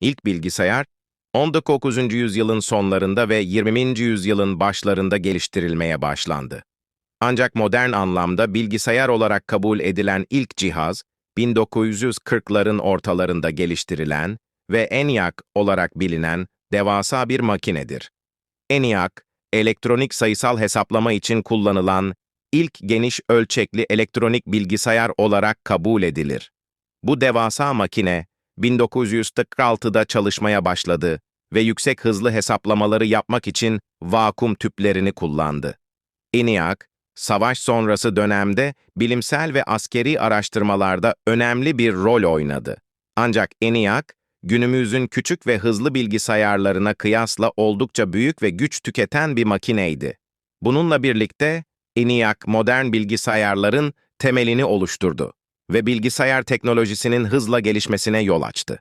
İlk bilgisayar, 19. yüzyılın sonlarında ve 20. yüzyılın başlarında geliştirilmeye başlandı. Ancak modern anlamda bilgisayar olarak kabul edilen ilk cihaz, 1940'ların ortalarında geliştirilen ve ENIAC olarak bilinen devasa bir makinedir. ENIAC, elektronik sayısal hesaplama için kullanılan ilk geniş ölçekli elektronik bilgisayar olarak kabul edilir. Bu devasa makine, 1946'da çalışmaya başladı ve yüksek hızlı hesaplamaları yapmak için vakum tüplerini kullandı. ENIAC, savaş sonrası dönemde bilimsel ve askeri araştırmalarda önemli bir rol oynadı. Ancak ENIAC, günümüzün küçük ve hızlı bilgisayarlarına kıyasla oldukça büyük ve güç tüketen bir makineydi. Bununla birlikte ENIAC modern bilgisayarların temelini oluşturdu ve bilgisayar teknolojisinin hızla gelişmesine yol açtı.